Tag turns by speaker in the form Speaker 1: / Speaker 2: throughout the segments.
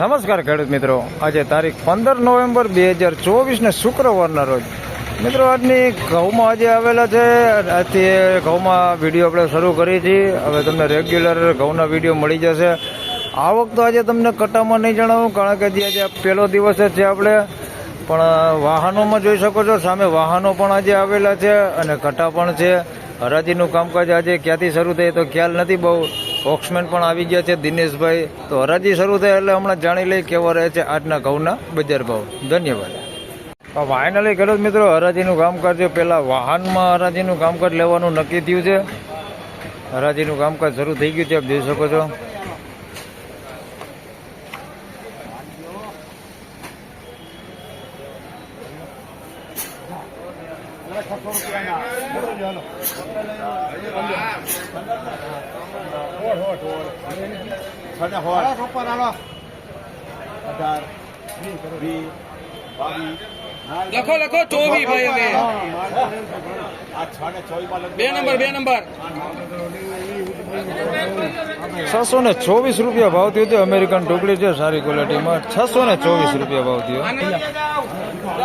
Speaker 1: નમસ્કાર ખેડૂત મિત્રો. આજે તારીખ પંદર નવેમ્બર બે હજાર ચોવીસને શુક્રવારના રોજ. મિત્રો, આજની ઘઉંમાં આજે આવેલા છે. આજથી ઘઉંમાં વીડિયો આપણે શરૂ કરી છીએ હવે તમને રેગ્યુલર ઘઉંના વીડિયો મળી જશે. આવક તો આજે તમને કટામાં નહીં જણાવું, કારણ કે જે આજે પહેલો દિવસ જ છે આપણે. પણ વાહનોમાં જોઈ શકો છો, સામે વાહનો પણ આજે આવેલા છે અને કટા પણ છે. હરાજીનું કામકાજ આજે ક્યાંથી શરૂ થાય તો ખ્યાલ નથી બહુ. ઓક્સમેન પણ આવી ગયા છે, દિનેશભાઈ. તો હરાજી શરૂ થાય એટલે હમણાં જાણી લઈ કેવા રહે છે આજના ઘઉંના બજાર ભાવ. ધન્યવાદ. ફાઇનલી ખેડૂત મિત્રો, હરાજીનું કામકાજ પહેલાં વાહનમાં હરાજીનું કામકાજ લેવાનું નક્કી થયું છે. હરાજીનું કામકાજ શરૂ થઈ ગયું છે. આપ જોઈ શકો છો.
Speaker 2: ઉપર અઢાર
Speaker 3: લખો લખો ચોવી ભાઈ બે નંબર બે નંબર.
Speaker 1: છસો ને ચોવીસ રૂપિયા ભાવ થયો અમેરિકન ટુકડી છે સારી ક્વોલિટીમાં છસો ને ચોવીસ રૂપિયા ભાવ થયો.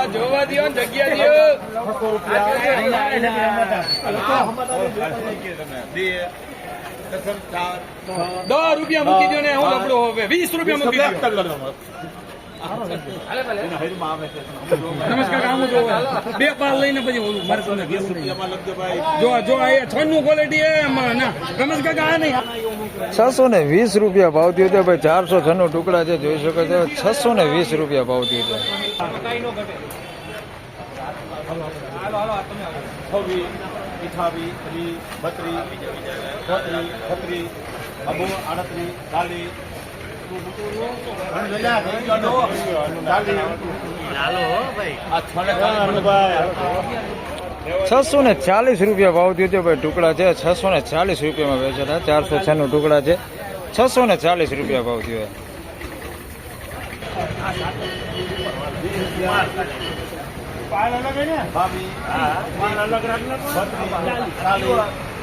Speaker 3: જોવા દો જગ્યા દો દસ રૂપિયા મૂકી દો ને હું લપડો હવે. વીસ રૂપિયા મૂકી દો નમસ્કાર બે પાલ લઈને પછી ઓલું મારે તમને જો જો આ છન્નું ક્વોલિટી એમાં ના રમેશ આ નહીં
Speaker 1: છસો ને વીસ રૂપિયા ભાવ થયો હતો ભાઈ ચારસો છન્નું ટુકડા છે જોઈ શકો છો છસો ને વીસ રૂપિયા ભાવ થયો
Speaker 2: હતો ચોત્રીસ છત્રીસ અબો આડત્રીસ ચાલીસ
Speaker 1: છસો ને ચાલીસ રૂપિયા ભાવ દીધો છે ભાઈ ટુકડા છે. છસો ને ચાલીસ રૂપિયામાં વેચાતા ચારસો છન્નું ટુકડા છે. છસો ને ચાલીસ રૂપિયા ભાવ થયો.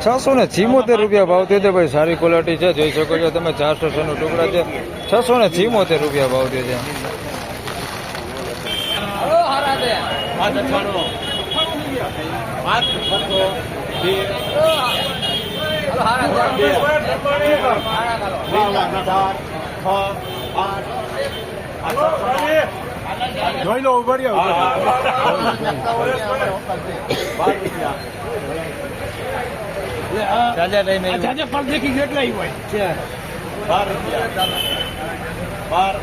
Speaker 1: છસો ને ચિમોતેર રૂપિયા ભાવ થયો છે ભાઈ, સારી ક્વોલિટી છે, જોઈ શકો છો તમે ચારસો નો ટુકડા છે. છસો ને ચિમોતેર રૂપિયા ભાવ થયો છે.
Speaker 2: છ આઠ જોઈ લો ઊભા
Speaker 3: જાજે પર દેખી કેટલા હોય.
Speaker 2: બાર રૂપિયા. બાર.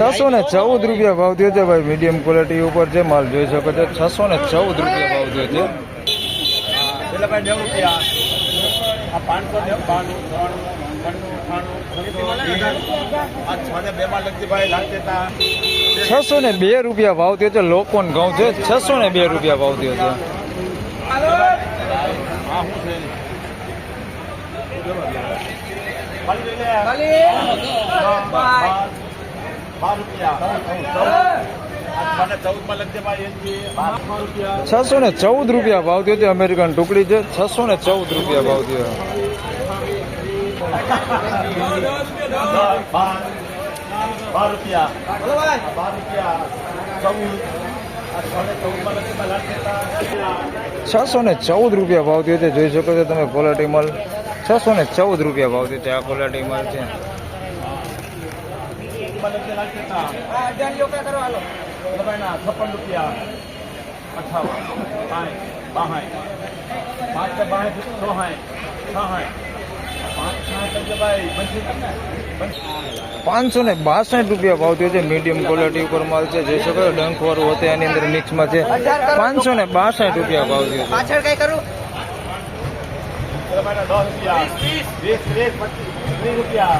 Speaker 1: છસો ને ચૌદ રૂપિયા ભાવ થયો છે ભાઈ. મીડિયમ ક્વોલિટી ઉપર છે માલ જોઈ શકો છો છસો ને ચૌદ રૂપિયા ભાવ થયો છે
Speaker 2: પેલા ભાઈ નેવું રૂપિયા આ પાંચસો ત્રાણું
Speaker 1: છસો ને બે. રૂપિયા ભાવ થયો છે લોકોન ઘઉં છે છસો ને બે રૂપિયા ભાવ થયો છે.
Speaker 2: રૂપિયા.
Speaker 1: છસો ને ચૌદ રૂપિયા ભાવ થયો છે અમેરિકન ટુકડી છે. છસો ને ચૌદ રૂપિયા ભાવ થયો. છસો ને ચૌદ રૂપિયા ભાવ થયો છે જોઈ શકો છો તમે ક્વોલિટી માલ છસો ને ચૌદ રૂપિયા ભાવ થયો છે આ ક્વોલિટી મલ છે.
Speaker 2: છપ્પન રૂપિયા અઠાવન સાઠ બાસઠ પાંચ પાંચ સાઠ ભાઈ પંચી
Speaker 1: પાંચસો ને બાસઠ રૂપિયા ભાવ થયો છે. મીડિયમ ક્વોલિટી ઉપર માલ છે. જોઈ શકો છો ડંખ વાળું હોતે એની અંદર મિક્સમાં છે. પાંચસો ને બાસઠ રૂપિયા ભાવ થયો છે.
Speaker 4: પાછળ કઈ કરું?
Speaker 2: રૂપિયા.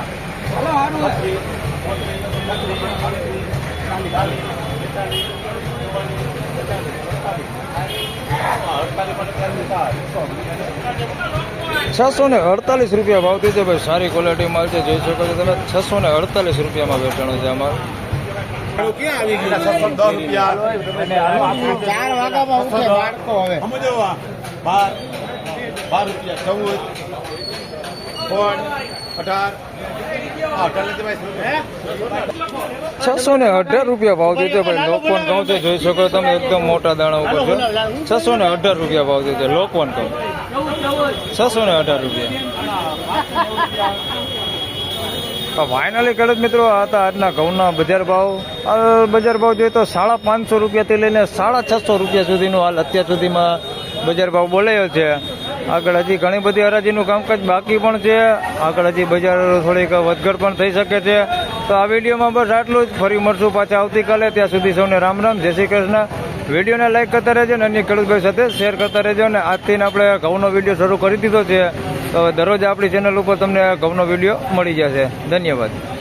Speaker 1: છસો ને અડતાલીસ રૂપિયા ભાવ છે ભાઈ, સારી ક્વોલિટી માલ છે, જોઈ શકો છો તમે છસો ને અડતાલીસ રૂપિયામાં વેચાણો છે અમારે.
Speaker 2: બાર રૂપિયા, ચૌદ અઢાર
Speaker 1: છસો ને અઢાર રૂપિયા ભાવ છે ભાઈ, લોકવન કહું છે, જોઈ શકો તમે એકદમ મોટા દાણા ઉપર છો. છસો ને અઢાર રૂપિયા ભાવ દીધો લોકવન કહું છસો ને અઢાર રૂપિયા. ફાઇનલી ખેડૂત મિત્રો હતા આજના ઘઉંના બજાર ભાવ. બજાર ભાવ જોઈએ તો સાડા પાંચસો રૂપિયાથી લઈને સાડા છસો રૂપિયા સુધીનું હાલ અત્યાર સુધીમાં બજાર ભાવ બોલાયો છે. આગળ હજી ઘણી બધી હરાજીનું કામકાજ બાકી પણ છે. આગળ હજી બજાર થોડીક વધઘટ પણ થઈ શકે છે. તો આ વિડીયોમાં બસ આટલું જ. ફરી મળશું પાછા આવતીકાલે. ત્યાં સુધી સૌને રામ રામ. જય શ્રી કૃષ્ણ. વિડીયોને લાઈક કરતા રહેજો અને અન્ય ખેડૂતભાઈ સાથે શેર કરતા રહેજો. અને આજથી આપણે ઘઉંનો વીડિયો શરૂ કરી દીધો છે. તો દરરોજ આપણી ચેનલ ઉપર તમને ઘઉંનો વીડિયો મળી જશે. ધન્યવાદ.